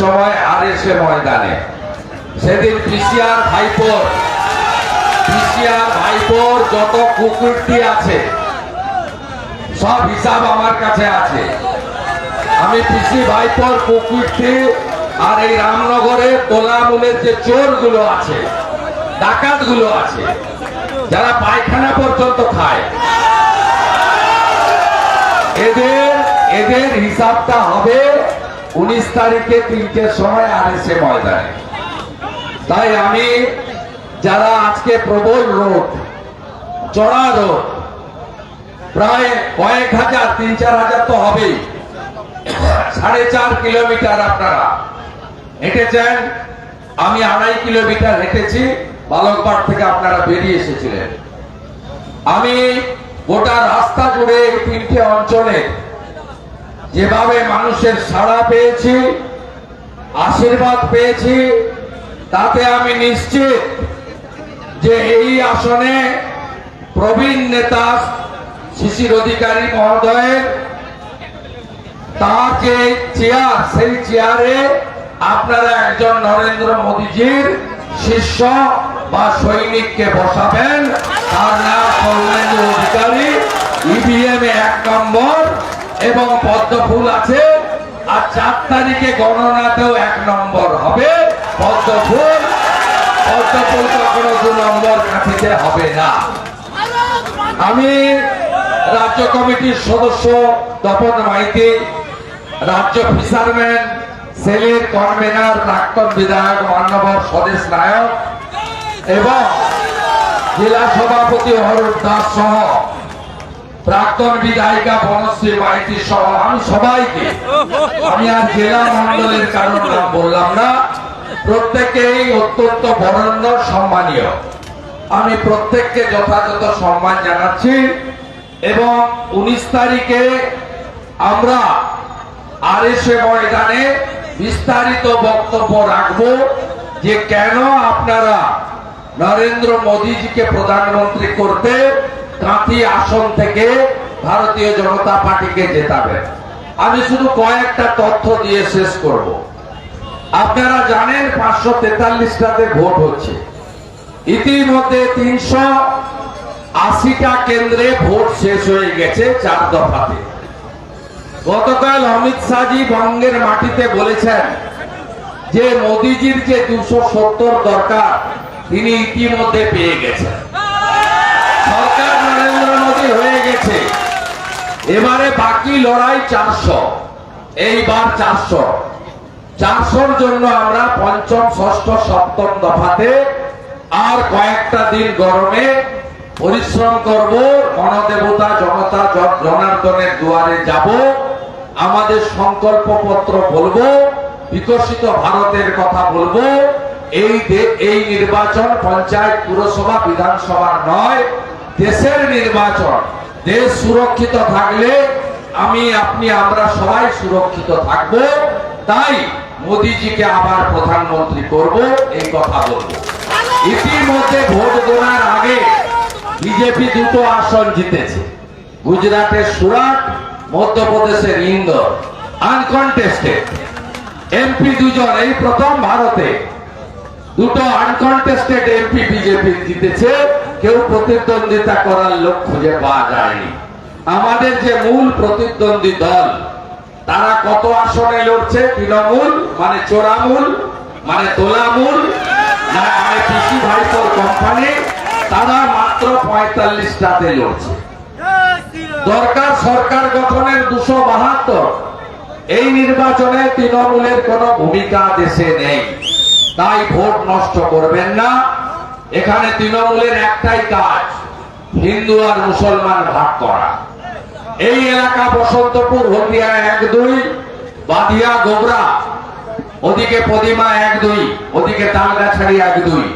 সময় আর এসে ময়দানে। সেদিন পিসিআর ভাইপোর পিসিআর ভাইপোর যত কুকুরটি আছে, সব হিসাব আমার কাছে আছে। আমি পিসি ভাইপোর কুকুরটি আর এই রামনগরে তোলামুলের যে চোরগুলো আছে, ডাকাতগুলো আছে, যারা পায়খানা পর্যন্ত খায়। এদের এদের হিসাবটা হবে উনিশ তারিখে তিনটের সময় আর এসে ময়দানে। তাই আমি যারা আজকে প্রবল রোড চড়া রোগ, প্রায় কয়েক হাজার, তিন চার হাজার তো হবেই। সাড়ে চার কিলোমিটার আপনারা হেঁটেছেন, আমি আড়াই কিলোমিটার হেঁটেছি বালকপাট থেকে আপনারা বেরিয়ে এসেছিলেন। আমি গোটা রাস্তা জুড়ে এই তিনটে অঞ্চলে যেভাবে মানুষের সাড়া পেয়েছি, আশীর্বাদ পেয়েছি, তাতে আমি নিশ্চিত যে এই আসনে প্রবীণ নেতা শিশির অধিকারী মহোদয়ের যে চেয়ার, সেই চেয়ারে আপনারা একজন নরেন্দ্র মোদীজির শিষ্য বা সৈনিককে বসাবেন। তার নাম সৌমেন্দ্র অধিকারী ইভিএম এ এক নম্বর। এবং পদ্ম ফুল আছে। আর চার তারিখে গণনাতেও এক নম্বর হবে। পদ্ম ফুল পদ্ম ফুল কখনো দু নম্বর কাঠিতে হবে না। আমি রাজ্য কমিটির সদস্য তপন মাইতি, রাজ্য ফিশারম্যান, সেলের কনভেনার, প্রাক্তন বিধায়ক, মান্যবর স্বদেশ নায়ক এবং জেলা সভাপতি অরূপ দাস সহ প্রাক্তন বিধায়িকা বনশ্রী মাইতি সহ আমি সবাইকে। আমি আর জেলা মন্ডলের কারণ নাম বললাম না। প্রত্যেকেই অত্যন্ত বরেণ্য, সম্মানীয়। আমি প্রত্যেককে যথাযথ সম্মান জানাচ্ছি এবং উনিশ তারিখে আমরা আর এসে ময়দানে বিস্তারিত বক্তব্য রাখব যে কেন আপনারা নরেন্দ্র মোদীজিকে প্রধানমন্ত্রী করতে কাঁথি আসন থেকে ভারতীয় জনতা পার্টিকে জেতাবেন আমি শুধু কয়েকটা তথ্য দিয়ে শেষ করব। আপনারা জানেন পাঁচশো তেতাল্লিশটাতে ভোট হচ্ছে। ইতিমধ্যে তিনশো আশিটা কেন্দ্রে ভোট শেষ হয়ে গেছে চার দফাতে। গতকাল অমিত শাহজি বঙ্গের মাটিতে বলেছেন যে মোদিজির যে দুশো সত্তর দরকার, তিনি ইতিমধ্যে পেয়ে গেছেন। মোদী হয়ে গেছে। এবারে বাকি লড়াই চারশো। এইবার চারশো। চারশোর জন্য আমরা পঞ্চম, ষষ্ঠ, সপ্তম দফাতে আর কয়েকটা দিন গরমে পরিশ্রম করব। গণদেবতা, জনতা জনার্দনের দুয়ারে যাব। আমাদের সংকল্প পত্র বলব, বিকশিত ভারতের কথা বলব। এই এই নির্বাচন পঞ্চায়েত পুরসভা বিধানসভা নয় দেশের নির্বাচন, দেশ সুরক্ষিত থাকলে আমি, আপনি, আমরা সবাই সুরক্ষিত থাকব। তাই মোদিজিকে আবার প্রধানমন্ত্রী করব, এই কথা বলব। ইতিমধ্যে ভোট গোনার আগে বিজেপি দুটো আসন জিতেছে। গুজরাটের সুরাট, মধ্যপ্রদেশের ইন্দোর। আনকনটেস্টেড এমপি দুজন, এই প্রথম ভারতে। দুটো আনকনটেস্টেড এমপি বিজেপি জিতেছে। কেউ প্রতিদ্বন্দ্বিতা করার লোক খুঁজে পাওয়া যায়নি। আমাদের যে মূল প্রতিদ্বন্দ্বী দল, তারা কত আসনে লড়ছে? তৃণমূল মানে চোরামূল মানে তোলামূল মানে কোম্পানি তারা মাত্র পঁয়তাল্লিশটাতে লড়ছে। দরকার সরকার গঠনের দুশো বাহাত্তর। এই নির্বাচনে তৃণমূলের কোন ভূমিকা দেশে নেই। তাই ভোট নষ্ট করবেন না। এখানে তৃণমূলের একটাই কাজ, হিন্দু আর মুসলমান ভাগ করা। এই এলাকা বসন্তপুর হলদিয়া এক দুই বাদিয়া গোবরা ওদিকে পদিমা এক দুই, ওদিকে তালগাছাড়ি এক দুই।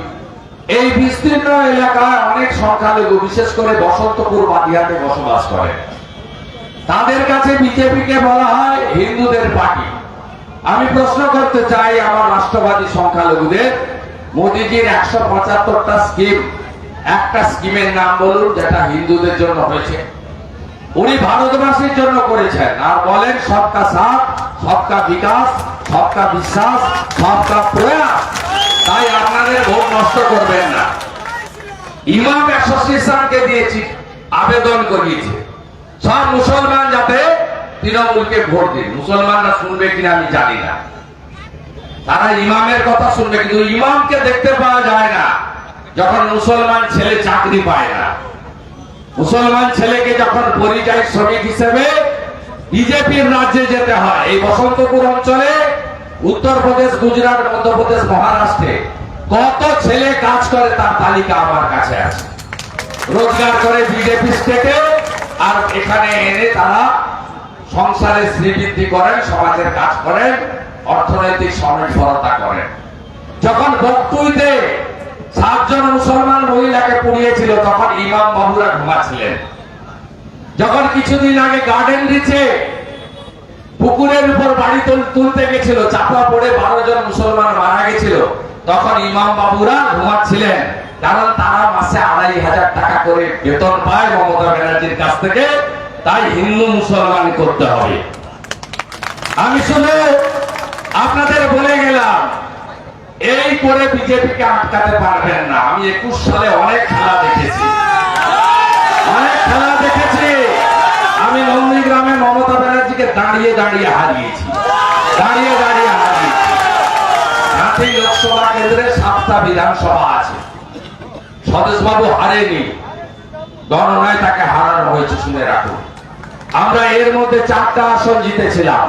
এই বিস্তীর্ণ এলাকায় অনেক সংখ্যালঘু, বিশেষ করে বসন্তপুর বাদিয়াতে বসবাস করে। তাদের কাছে বিজেপিকে বলা হয় হিন্দুদের পার্টি। আমি প্রশ্ন করতে চাই আমার রাষ্ট্রবাদী সংখ্যালঘুদের মোদিজির একশো পঁচাত্তরটা স্কিম একটা স্কিমের নাম বলুন যেটা হিন্দুদের জন্য হয়েছে। উনি ভারতবাসীর জন্য করেছেন, আর বলেন সবকা সাথ, সবকা বিকাশ, সবকা বিশ্বাস, সবকা প্রয়াস। তাই আপনাদের ভোট নষ্ট করবেন না। ইমাম অ্যাসোসিয়েশনকে দিয়েছি, আবেদন করিয়েছে। সব মুসলমান যাতে তৃণমূলকে ভোট দিন। মুসলমানরা শুনবে কিনা আমি জানি না। তারা ইমামের কথা শুনবে, কিন্তু ইমামকে দেখতে পাওয়া যায় না। যখন মুসলমান ছেলে চাকরি পায় না। মুসলমান ছেলেকে যখন পরিযায়ী শ্রমিক হিসেবে বিজেপির রাজ্যে যেতে হয়, এই বসন্তপুর অঞ্চলে, উত্তরপ্রদেশ, গুজরাট, মধ্যপ্রদেশ, মহারাষ্ট্রে, কত ছেলে কাজ করে তার তালিকা আমার কাছে আছে। রোজগার করে বিজেপি স্টেটে, আর এখানে এনে তারা সংসারে শ্রীবৃদ্ধি করেন, সমাজের কাজ করেন অর্থনৈতিক স্বনির্ভরতা করেন। যখন বক্তুইতে সাতজন মুসলমান মহিলাকে পুড়িয়েছিল, তখন ইমাম বাবুরা ঘুমাচ্ছিলেন। যখন কিছুদিন আগে গার্ডেন রিচে পুকুরের উপর বাড়ি তুলতে গেছিল, চাপা পড়ে বারো জন মুসলমান মারা গেছিল, তখন ইমাম বাবুরা ঘুমাচ্ছিলেন। কারণ তারা মাসে আড়াই হাজার টাকা করে বেতন পায় মমতা ব্যানার্জির কাছ থেকে। তাই হিন্দু মুসলমান করতে হবে। আমি শুধু আপনাদের বলে গেলাম, এই করে বিজেপিকে আটকাতে পারবেন না। আমি একুশ সালে অনেক খেলা দেখেছি। অনেক খেলা দেখেছি। আমি নন্দীগ্রামে মমতা ব্যানার্জিকে দাঁড়িয়ে দাঁড়িয়ে হারিয়েছি। দাঁড়িয়ে দাঁড়িয়ে হারিয়েছি। লোকসভা কেন্দ্রে সাতটা বিধানসভা আছে। স্বদেশবাবু হারেনি। গণনায় তাকে হারানো হয়েছে, শুনে রাখুন। আমরা এর মধ্যে চারটা আসন জিতেছিলাম।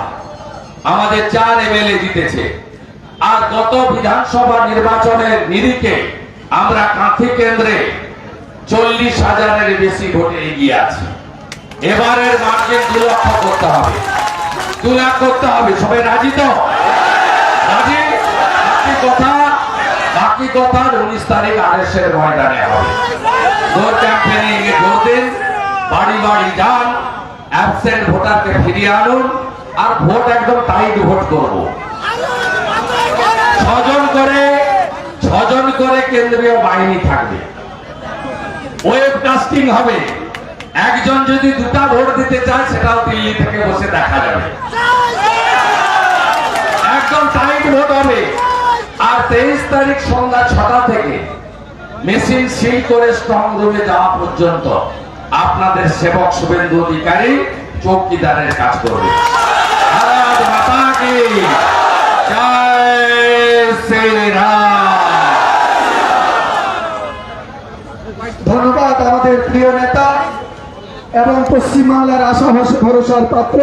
আমাদের চার এমএলএ জিতেছে। আর গত বিধানসভা নির্বাচনের নিরিখে আমরা কাঁথি কেন্দ্রে চল্লিশ হাজারের বেশি ভোটে এগিয়ে আছি। এবারের মার্জিন দু লক্ষ করতে হবে। দু লাখ করতে হবে। সবাই রাজি তো? রাজি? বাকি কথা বাকি কথা উনিশ তারিখ আড়াইশের ময়দানে হবে। বাড়ি বাড়ি যান অ্যাবসেন্ট ভোটারকে ফিরিয়ে আনুন। আর ভোট একদম টাইট ভোট করব। ছজন করে ছজন করে কেন্দ্রীয় বাহিনী থাকবে। ওয়েবকাস্টিং হবে। একজন যদি দুটা ভোট দিতে চায়, সেটাও দিল্লি থেকে বসে দেখা যাবে। একদম টাইট ভোট হবে। আর তেইশ তারিখ সন্ধ্যা ছটা থেকে মেশিন সিল করে স্ট্রং রুমে যাওয়া পর্যন্ত আপনাদের সেবক শুভেন্দু অধিকারী চৌকিদারের কাজ করবে। কি ধন্যবাদ আমাদের প্রিয় নেতা এবং পশ্চিমবাংলার আশা ভরসার পাত্র।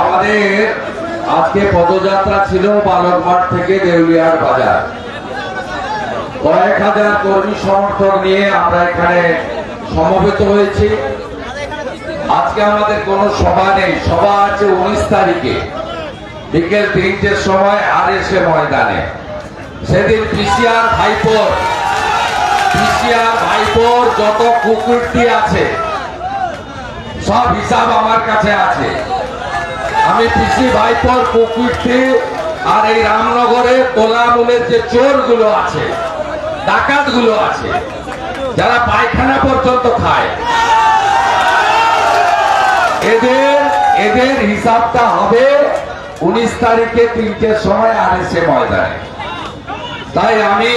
আমাদের আজকে পদযাত্রা ছিল থেকে দেউলিয়ার বাজার। কয়েক হাজার কর্মী সমর্থক নিয়ে আমরা এখানে সমবেত হয়েছি। আজকে আমাদের কোনো সভা নেই। সভা আছে উনিশ তারিখে। বিকেল তিনটের সময় আর এসে ময়দানে। সেদিন পিসিআর ভাইপোর পিসিআর ভাইপোর যত কুকুরটি আছে সব হিসাব আমার কাছে আছে। আমি পিসি ভাইপোর কুকুরটি আর এই রামনগরে তোলামুলের যে চোরগুলো আছে ডাকাতগুলো আছে, যারা পায়খানা পর্যন্ত খায়। এদের এদের হিসাবটা হবে উনিশ তারিখে তিনটের সময় আর এসে ময়দানে। তাই আমি,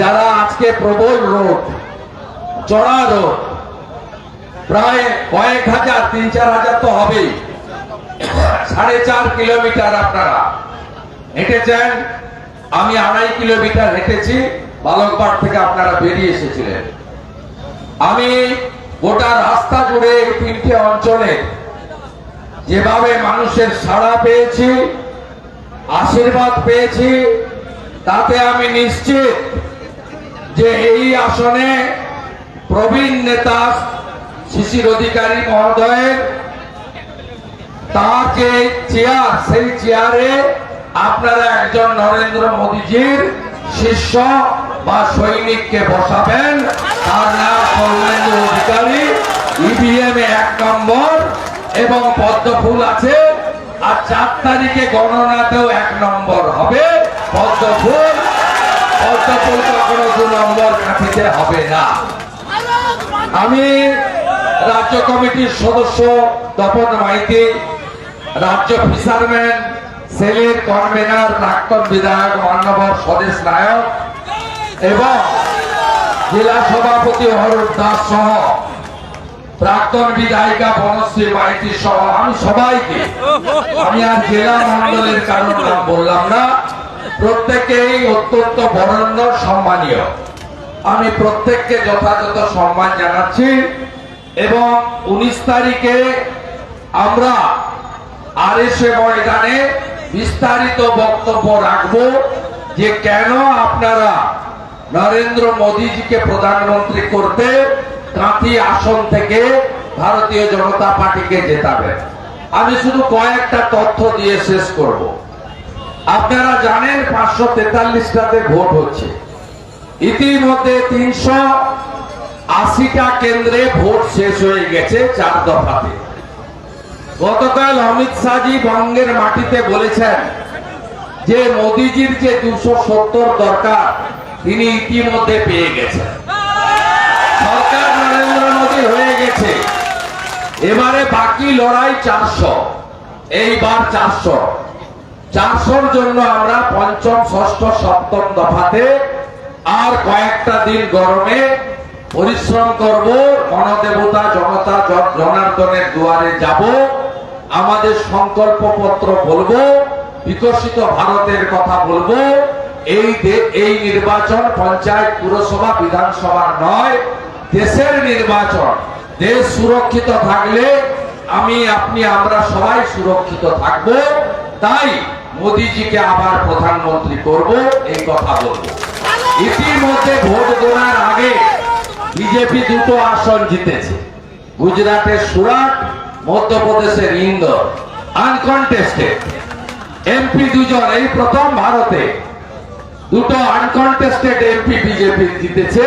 যারা আজকে প্রবল রোড চড়া রোড প্রায় কয়েক হাজার, তিন চার হাজার তো হবেই। সাড়ে চার কিলোমিটার আপনারা হেঁটেছেন আমি আড়াই কিলোমিটার হেঁটেছি বালকপাট থেকে আপনারা বেরিয়ে এসেছিলেন। আমি গোটা রাস্তা জুড়ে এই তিনটে অঞ্চলে যেভাবে মানুষের সাড়া পেয়েছি, আশীর্বাদ পেয়েছি, তাতে আমি নিশ্চিত যে এই আসনে প্রবীণ নেতা শিশির অধিকারী মহোদয়ের। যে চেয়ার, সেই চেয়ারে আপনারা একজন নরেন্দ্র মোদীজির শিষ্য বা সৈনিককে বসাবেন। তার নাম সৌমেন্দ্র অধিকারী ইভিএম এ এক নম্বর এবং পদ্মফুল আছে। আর চার তারিখে গণনাতেও এক নম্বর হবে পদ্মফুল। পদ্মফুল কখনো দু নম্বর কাঠিতে হবে না। আমি রাজ্য কমিটির সদস্য তপন মাইতি, রাজ্য ফিশারম্যান, সেলের কনভেনার প্রাক্তন বিধায়ক মান্যবর স্বদেশ নায়ক এবং জেলা সভাপতি অরূপ দাস সহ প্রাক্তন বিধায়িকা বনশ্রী মাইতি সহ আমি সবাইকে, আমি আর জেলা মন্ডলের কারণ নাম বললাম না, প্রত্যেকেই অত্যন্ত বরেণ্য, সম্মানীয়। আমি প্রত্যেককে যথাযথ সম্মান জানাচ্ছি। এবং উনিশ তারিখে আমরা আর এসে ময়দানে বিস্তারিত বক্তব্য রাখব যে কেন আপনারা নরেন্দ্র মোদীজিকে প্রধানমন্ত্রী করতে কাঁথি আসন থেকে ভারতীয় জনতা পার্টিকে জেতাবেন আমি শুধু কয়েকটা তথ্য দিয়ে শেষ করব। আপনারা জানেন পাঁচশো তেতাল্লিশটাতে ভোট হচ্ছে। ইতিমধ্যে তিনশো আশিটা কেন্দ্রে ভোট শেষ হয়ে গেছে চার দফাতে। গতকাল অমিত শাহজি বঙ্গের মাটিতে বলেছেন যে মোদিজির যে দুশো সত্তর দরকার, তিনি ইতিমধ্যে পেয়ে গেছেন। সরকার নরেন্দ্র মোদী হয়ে গেছে। এবারে বাকি লড়াই চারশো। এইবার চারশো। চারশোর জন্য আমরা পঞ্চম, ষষ্ঠ, সপ্তম দফাতে আর কয়েকটা দিন গরমে পরিশ্রম করব গণদেবতা জনতা জনার্দনের দুয়ারে যাব আমাদের সংকল্প পত্র বলব বিকশিত ভারতের কথা বলব। এই এই নির্বাচন পঞ্চায়েত পুরসভা বিধানসভা নয় দেশের নির্বাচন। দেশ সুরক্ষিত থাকলে আমি আপনি আমরা সবাই সুরক্ষিত থাকব। তাই মোদিজিকে আবার প্রধানমন্ত্রী করব এই কথা বলব। ইতিমধ্যে ভোট দেওয়ার আগে বিজেপি দুটো আসন জিতেছে। গুজরাটের সুরাট, মধ্যপ্রদেশের ইন্দোর আনকনটেস্টেড এমপি দুজন, এই প্রথম ভারতে। দুটো আনকনটেস্টেড এমপি বিজেপি জিতেছে।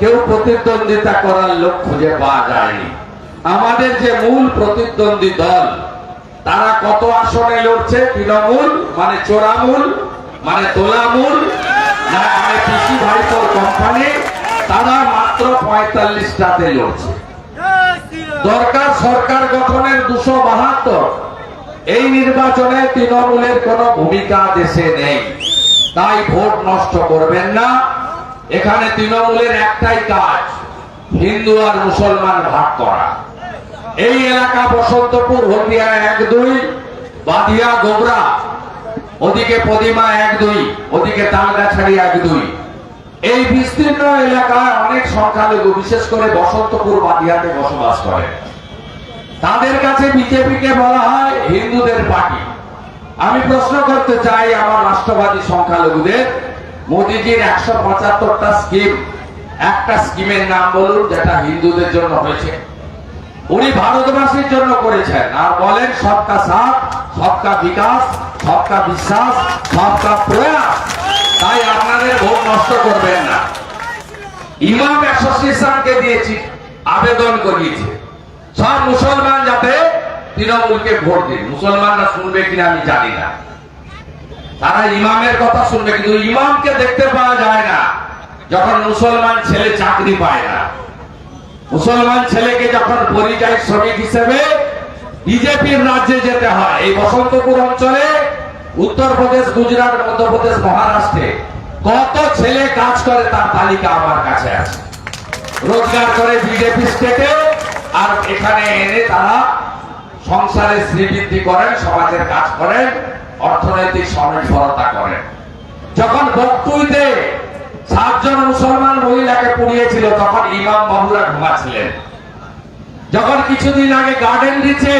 কেউ প্রতিদ্বন্দ্বিতা করার লোক খুঁজে পাওয়া যায়নি। আমাদের যে মূল প্রতিদ্বন্দ্বী দল, তারা কত আসনে লড়ছে? তৃণমূল মানে চোরামূল মানে তোলামূল, না মানে পিসি ভাইপোর কোম্পানি তারা মাত্র পঁয়তাল্লিশটাতে লড়ছে। দরকার সরকার গঠনের দুশো বাহাত্তর। এই নির্বাচনে তৃণমূলের কোন ভূমিকা দেশে নেই। তাই ভোট নষ্ট করবেন না। এখানে তৃণমূলের একটাই কাজ, হিন্দু আর মুসলমান ভাগ করা। এই এলাকা বসন্তপুর, হলদিয়া এক দুই বাদিয়া গোবরা ওদিকে পদিমা এক দুই, ওদিকে তালগাছাড়ি এক দুই। এই বিস্তীর্ণ এলাকায় অনেক সংখ্যালঘু, বিশেষ করে বসন্তপুর বাদিয়াতে বসবাস করে। তাদের কাছে বিজেপিকে বলা হয় হিন্দুদের পার্টি। আমি প্রশ্ন করতে চাই আমার রাষ্ট্রবাদী সংখ্যালঘুদের, মোদিজির একশো পঁচাত্তরটা স্কিম, একটা স্কিমের নাম বলুন যেটা হিন্দুদের জন্য হয়েছে। উনি ভারতবাসীর জন্য করেছেন আর বলেন সবকা সাথ, সবকা বিকাশ, সবকা বিশ্বাস, সবকা প্রয়াস। তাই আপনাদের ভোট নষ্ট করবেন না। ইমাম অ্যাসোসিয়েশনকে দিয়েছি, আবেদন করিয়েছে। সব মুসলমান যাতে তৃণমূলকে ভোট দিন মুসলমানরা শুনবে কিনা আমি জানি না। তারা ইমামের কথা শুনবে, কিন্তু ইমামকে দেখতে পাওয়া যায় না, যখন মুসলমান ছেলে চাকরি পায় না। মুসলমান ছেলেকে যখন পরিযায়ী শ্রমিক হিসেবে বিজেপির রাজ্যে যেতে হয়, এই বসন্তপুর অঞ্চলে উত্তরপ্রদেশ, গুজরাট, মধ্যপ্রদেশ, মহারাষ্ট্রে কত ছেলে কাজ করে তার তালিকা আমার কাছে আছে। রোজগার করে বিজেপি স্টেটে আর এখানে এনে তারা সংসারে শ্রীবৃদ্ধি করেন, সমাজের কাজ করেন, অর্থনৈতিক স্বনির্ভরতা করেন। যখন বক্তুইতে সাতজন মুসলমান মহিলাকে পুড়িয়েছিল, তখন ইমাম বাবুরা ঘুমাচ্ছিলেন। যখন কিছুদিন আগে গার্ডেন দিচ্ছে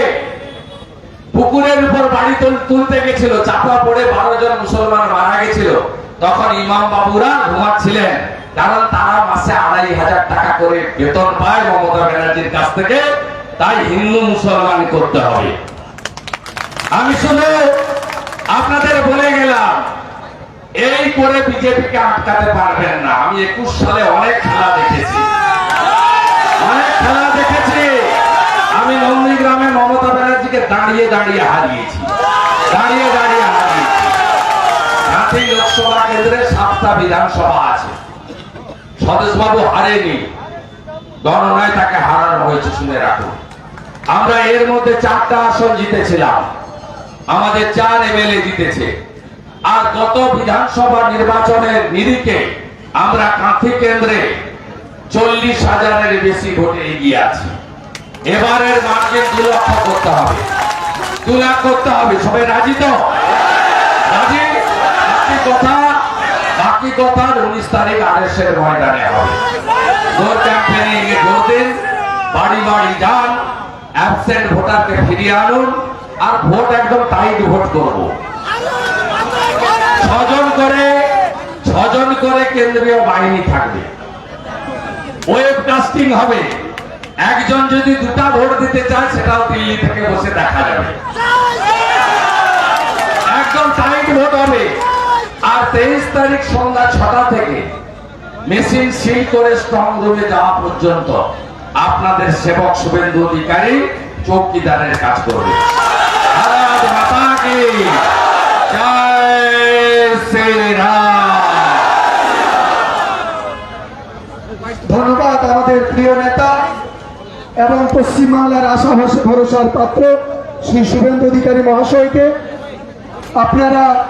পুকুরের উপর বাড়ি তুলতে গেছিল, চাপা পড়ে বারো জন মুসলমান মারা গেছিল। তখন ইমাম বাবুরা ঘুমাচ্ছিলেন। কারণ তারা মাসে আড়াই হাজার টাকা করে বেতন পায় মমতা ব্যানার্জির কাছ থেকে। তাই হিন্দু মুসলমান করতে হবে। আমি শুধু আপনাদের বলে গেলাম, এই করে বিজেপিকে আটকাতে পারবেন না। আমি একুশ সালে অনেক খেলা দেখেছি। অনেক খেলা দেখেছি। আমি নন্দীগ্রামে মমতা ব্যানার্জিকে দাঁড়িয়ে দাঁড়িয়ে হারিয়েছি। দাঁড়িয়ে দাঁড়িয়ে হারিয়েছি। সাথে লোকসভা কেন্দ্রে সাতটা বিধানসভা আছে। হারেনি। গণনায় তাকে হারানো হয়েছে, শুনে রাখুন। আমরা এর মধ্যে চারটা আসন জিতেছিলাম। আমাদের চার এমএলএ জিতেছে। আর গত বিধানসভা নির্বাচনের নিরিখে আমরা কাঁথি কেন্দ্রে চল্লিশ হাজারের বেশি ভোটে এগিয়ে আছি। এবারের মার্কেট দু লক্ষ করতে হবে। দু লাখ করতে হবে। সবাই রাজি তো? রাজি? বাকি কথা বাকি কথা উনিশ তারিখ আড়াইশ এর ময়দানে হবে। বাড়ি বাড়ি যান ফিরিয়ে আনুন, আর ভোট একদম ভোট ছজন করে ছজন করে কেন্দ্রীয় বাহিনী থাকবে। ওয়েব ওয়েবকাস্টিং হবে। একজন যদি দুটা ভোট দিতে চায়, সেটাও দিল্লি থেকে বসে দেখা যাবে। একদম টাইট ভোট হবে। আর তেইশ তারিখ সন্ধ্যা ছটা থেকে মেশিন সিল করে স্ট্রং রুমে যাওয়া পর্যন্ত আপনাদের সেবক শুভেন্দু অধিকারী চৌকিদারের কাজ করবে। জয় ধন্যবাদ আমাদের প্রিয় নেতা এবং পশ্চিমবাংলার আশা ভরসা- ভরসার পাত্র শ্রী শুভেন্দু অধিকারী মহাশয়কে। আপনারা